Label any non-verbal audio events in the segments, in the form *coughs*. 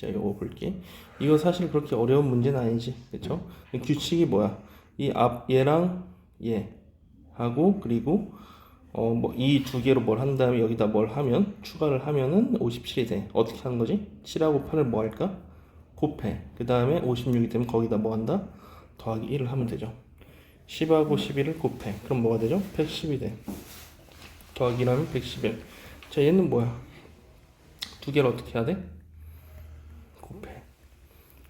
자, 요거 볼게. 이거 사실 그렇게 어려운 문제는 아니지. 그쵸? 규칙이 뭐야? 이 앞 얘랑 얘 하고 그리고 어 뭐 이 두 개로 뭘 한 다음에 여기다 뭘 하면 추가를 하면은 57이 돼. 어떻게 하는 거지? 7하고 8을 뭐 할까? 곱해. 그 다음에 56이 되면 거기다 뭐 한다? 더하기 1을 하면 되죠. 10하고 11을 곱해. 그럼 뭐가 되죠? 110이 돼. 더하기 1하면 111. 자, 얘는 뭐야? 두 개를 어떻게 해야 돼?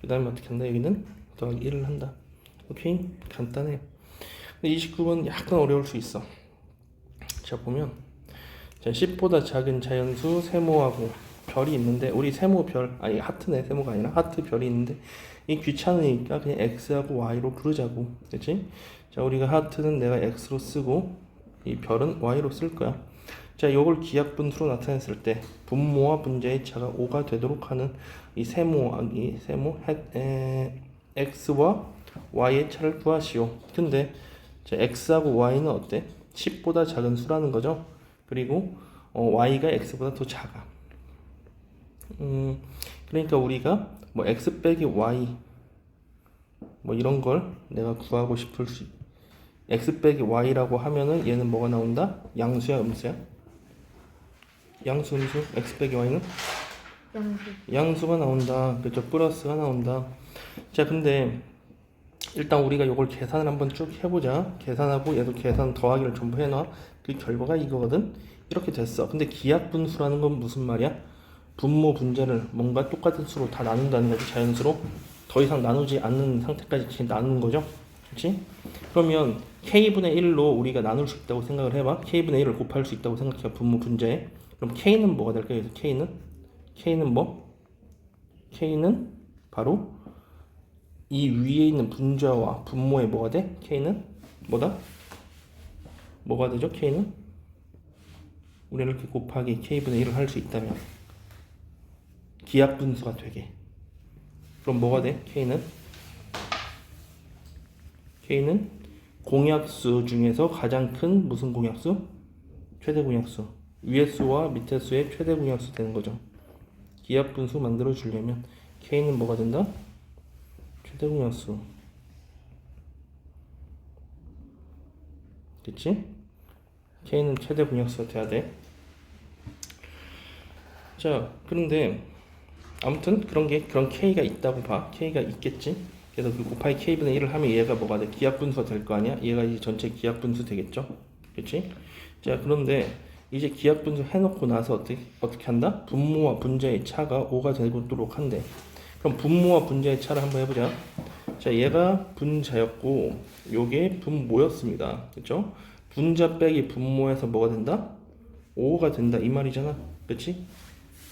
그 다음에 어떻게 한다? 여기는 더하기 1을 한다. 오케이? 간단해. 근데 29번 약간 어려울 수 있어. 자, 보면. 자, 10보다 작은 자연수 세모하고 별이 있는데, 우리 세모 별, 아니, 하트네, 세모가 아니라 하트 별이 있는데, 이 귀찮으니까 그냥 x하고 y로 부르자고. 그치? 자, 우리가 하트는 내가 x로 쓰고, 이 별은 y로 쓸 거야. 자, 이걸 기하 분수로 나타냈을 때 분모와 분자의 차가 5가 되도록 하는 이 세모, 아, 이 세모 헷, 에, x와 y의 차를 구하시오. 근데 자, x하고 y는 어때? 10보다 작은 수라는 거죠. 그리고 어, y가 x보다 더 작아. 음, 그러니까 우리가 뭐 x 빼기 y 뭐 이런 걸 내가 구하고 싶을 수 x 빼기 y라고 하면은 얘는 뭐가 나온다? 양수야, 음수야? 양수, 음수, x 빼기 y는 양수. 양수가 나온다. 그죠? 플러스가 나온다. 자, 근데 일단 우리가 이걸 계산을 한번 쭉 해보자. 계산하고 얘도 계산 더하기를 전부 해놔. 그 결과가 이거거든. 이렇게 됐어. 근데 기하분수라는 건 무슨 말이야? 분모 분자를 뭔가 똑같은 수로 다 나눈다는 거지. 자연수로 더 이상 나누지 않는 상태까지 나누는 거죠. 그렇지? 그러면 k분의 1로 우리가 나눌 수 있다고 생각을 해봐. k분의 1을 곱할 수 있다고 생각해. 분모 분자에. 그럼 k는 뭐가 될까요? k는 k는 뭐? k는 바로 이 위에 있는 분자와 분모의 뭐가 돼? k는 뭐다? 뭐가 되죠? k는 우리가 이렇게 곱하기 k분의 1을 할 수 있다면 기하 분수가 되게 그럼 뭐가 돼? k는 k는 공약수 중에서 가장 큰 무슨 공약수? 최대 공약수 위의 수와 밑의 수의 최대 공약수 되는 거죠. 기하 분수 만들어 주려면 k는 뭐가 된다? 최대 공약수. 그치? k는 최대 공약수가 돼야 돼. 자, 그런데 아무튼 그런 게 그런 k가 있다고 봐. k가 있겠지. 그래서 그 곱하기 k분의 1을 하면 얘가 뭐가 돼? 기하 분수가 될 거 아니야? 얘가 이제 전체 기하 분수 되겠죠? 그치? 자, 그런데 이제 기하 분수 해놓고 나서 어떻게 어떻게 한다? 분모와 분자의 차가 5가 되도록 한대. 그럼 분모와 분자의 차를 한번 해보자. 자, 얘가 분자였고, 요게 분모였습니다. 그쵸? 분자 빼기 분모에서 뭐가 된다? 5가 된다. 이 말이잖아. 그치?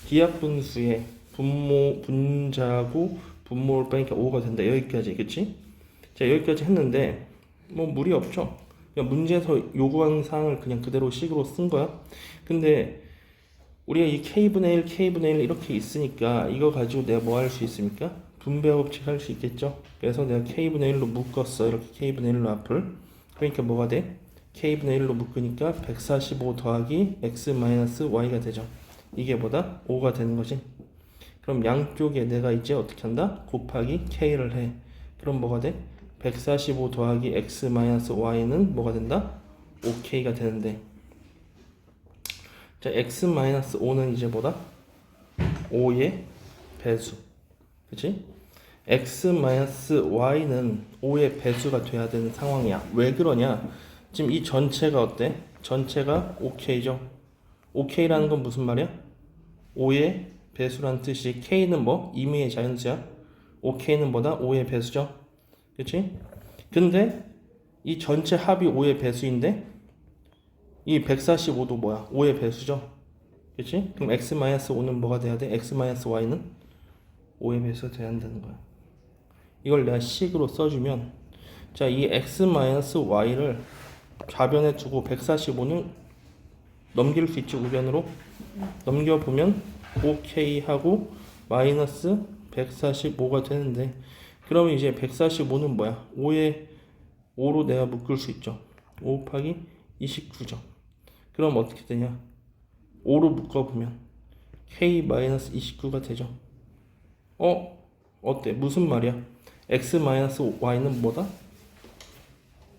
기하 분수의 분모, 분자고 분모를 빼니까 5가 된다. 여기까지. 그치? 자, 여기까지 했는데, 뭐 무리 없죠? 그냥 문제에서 요구한 사항을 그냥 그대로 식으로 쓴 거야. 근데 우리가 이 k분의 1, k분의 1 이렇게 있으니까 이거 가지고 내가 뭐 할 수 있습니까? 분배 법칙 할 수 있겠죠? 그래서 내가 k분의 1로 묶었어. 이렇게 k분의 1로 앞을. 그러니까 뭐가 돼? k분의 1로 묶으니까 145 더하기 x 마이너스 y가 되죠. 이게 뭐다? 5가 되는 거지. 그럼 양쪽에 내가 이제 어떻게 한다? 곱하기 k를 해. 그럼 뭐가 돼? 145 더하기 x 마이너스 y는 뭐가 된다? 5k가 되는데 자 x 마이너스 5는 이제 뭐다? 5의 배수 그치? x 마이너스 y는 5의 배수가 돼야 되는 상황이야 왜 그러냐 지금 이 전체가 어때? 전체가 5k죠 5k라는 건 무슨 말이야? 5의 배수란 뜻이 k는 뭐? 임의의 자연수야 5k는 뭐다? 5의 배수죠 그치? 근데 이 전체 합이 5의 배수인데 이 145도 뭐야? 5의 배수죠? 그치? 그럼 x-5는 뭐가 돼야 돼? x-y는 5의 배수가 돼야 한다는 거야. 이걸 내가 식으로 써주면 자, 이 x-y를 좌변에 두고 145는 넘길 수 있지, 우변으로? 넘겨보면 5k하고 마이너스 145가 되는데 그러면 이제 145는 뭐야? 5에 5로 내가 묶을 수 있죠. 5 곱하기 29죠. 그럼 어떻게 되냐? 5로 묶어보면 K-29가 되죠. 어? 어때? 무슨 말이야? x-y는 뭐다?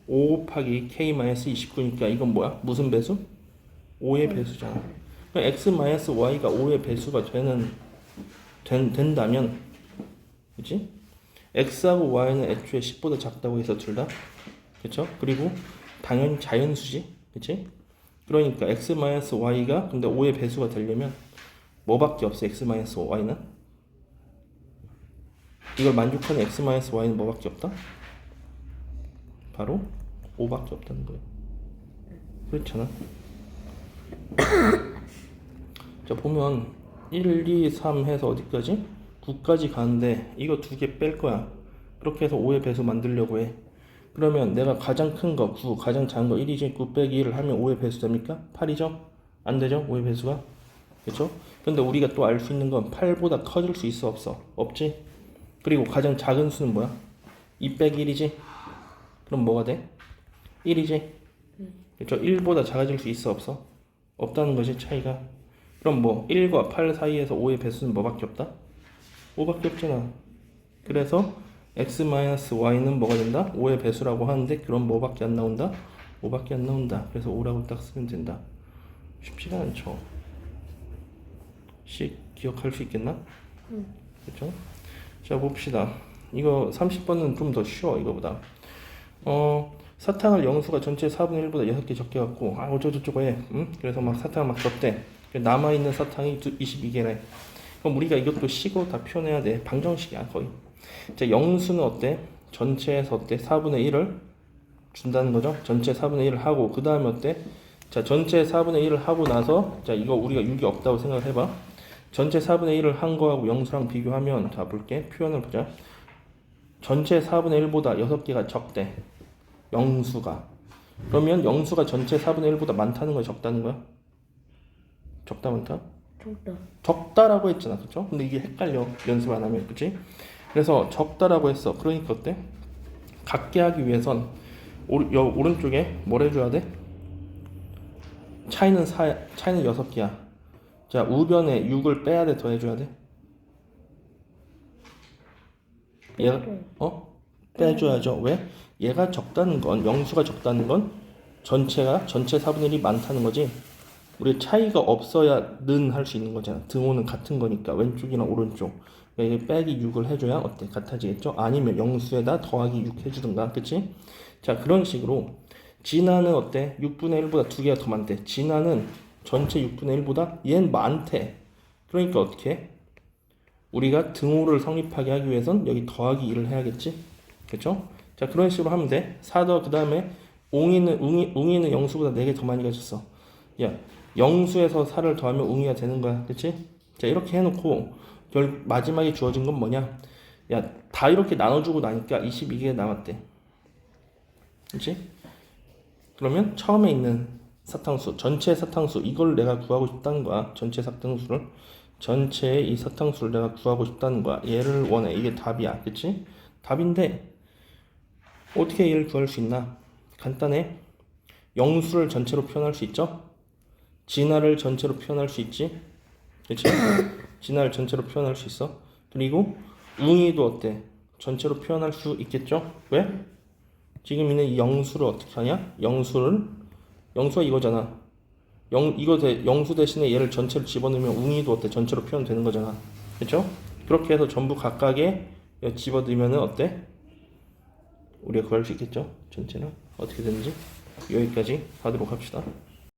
5 곱하기 k-29니까 이건 뭐야? 무슨 배수? 5의 배수잖아. 그러니까 x-y가 5의 배수가 되는 된, 된다면 그치? X하고 y는 애초에 10보다 작다고 해서 둘 다. 그쵸? 그리고 당연히 자연수지. 그치? 그러니까 x-y가 근데 5의 배수가 되려면 뭐밖에 없어 x-y는? 이걸 만족하는 x-y는 뭐밖에 없다? 바로 5밖에 없다는 거예요. 그렇잖아. *coughs* 자 보면 1, 2, 3 해서 어디까지? 9까지 가는데 이거 두 개 뺄 거야. 그렇게 해서 5의 배수 만들려고 해. 그러면 내가 가장 큰 거 9, 가장 작은 거 1이지 9 빼기 1을 하면 5의 배수 됩니까? 8이죠? 안 되죠? 5의 배수가? 그렇죠? 근데 우리가 또 알 수 있는 건 8보다 커질 수 있어 없어? 없지? 그리고 가장 작은 수는 뭐야? 2 빼기 1이지? 그럼 뭐가 돼? 1이지? 그렇죠? 1보다 작아질 수 있어 없어? 없다는 것이 차이가 그럼 뭐 1과 8 사이에서 5의 배수는 뭐밖에 없다? 5밖에 없잖아 그래서 x-y는 뭐가 된다? 5의 배수라고 하는데 그럼 뭐밖에 안 나온다? 5밖에 안 나온다 그래서 5라고 딱 쓰면 된다 쉽지가 않죠 식 기억할 수 있겠나? 그렇죠? 자 봅시다 이거 30번은 좀 더 쉬워 이거보다 어 사탕을 영수가 전체 4분의 1보다 6개 적게 갖고 아 어쩌고저쩌고 해 응? 그래서 막 사탕을 막 적대 남아 있는 사탕이 22개래 그럼 우리가 이것도 식으로 다 표현해야 돼 방정식이야 거의 자 영수는 어때? 전체에서 어때? 4분의 1을 준다는 거죠 전체 4분의 1을 하고 그 다음에 어때? 자 전체 4분의 1을 하고 나서 자 이거 우리가 6이 없다고 생각해봐 전체 4분의 1을 한 거하고 영수랑 비교하면 자 볼게 표현을 보자 전체 4분의 1보다 6개가 적대 영수가 그러면 영수가 전체 4분의 1보다 많다는 거야 적다는 거야? 적다 많다? 적다. 적다라고 했잖아 그쵸? 근데 이게 헷갈려 연습 안 하면 그치? 그래서 적다라고 했어 그러니까 어때? 같게 하기 위해선 오, 여, 오른쪽에 뭘 해줘야 돼? 차이는 사, 차이는 6개야 자 우변에 6을 빼야 돼 더 해줘야 돼? 얘가. 어? 빼줘야죠. 왜? 얘가 적다는 건 영수가 적다는 건 전체가 전체 4분의 1이 많다는 거지. 우리 차이가 없어야 는 할 수 있는 거잖아. 등호는 같은 거니까 왼쪽이랑 오른쪽. 그러니까 이게 빼기 6을 해줘야 어때? 같아지겠죠? 아니면 영수에다 더하기 6 해주든가, 그치? 자 그런 식으로 진화는 어때? 6분의 1보다 두 개가 더 많대. 진화는 전체 6분의 1보다 얘는 많대. 그러니까 어떻게? 해? 우리가 등호를 성립하게 하기 위해선 여기 더하기 2를 해야겠지? 그쵸? 자 그런 식으로 하면 돼. 4더 그 다음에 웅이는 웅이, 웅이는 영수보다 4개 더 많이 가졌어. 야 영수에서 4를 더하면 웅이가 되는 거야. 그치? 자 이렇게 해놓고 결 마지막에 주어진 건 뭐냐? 야 다 이렇게 나눠주고 나니까 22개가 남았대. 그치? 그러면 처음에 있는 사탕수 전체 사탕수 이걸 내가 구하고 싶다는 거야. 전체 사탕수를 전체의 이 사탕수를 내가 구하고 싶다는 거야. 얘를 원해. 이게 답이야. 그치? 답인데, 어떻게 얘를 구할 수 있나? 간단해. 영수를 전체로 표현할 수 있죠? 진화를 전체로 표현할 수 있지? 그치? *coughs* 진화를 전체로 표현할 수 있어. 그리고, 웅이도 어때? 전체로 표현할 수 있겠죠? 왜? 지금 있는 이 영수를 어떻게 하냐? 영수를, 영수가 이거잖아. 영 이거 대, 영수 대신에 얘를 전체로 집어넣으면 웅이도 어때 전체로 표현되는 거잖아 그렇죠 그렇게 해서 전부 각각에 집어넣으면은 어때 우리가 구할 수 있겠죠 전체는 어떻게 되는지 여기까지 하도록 합시다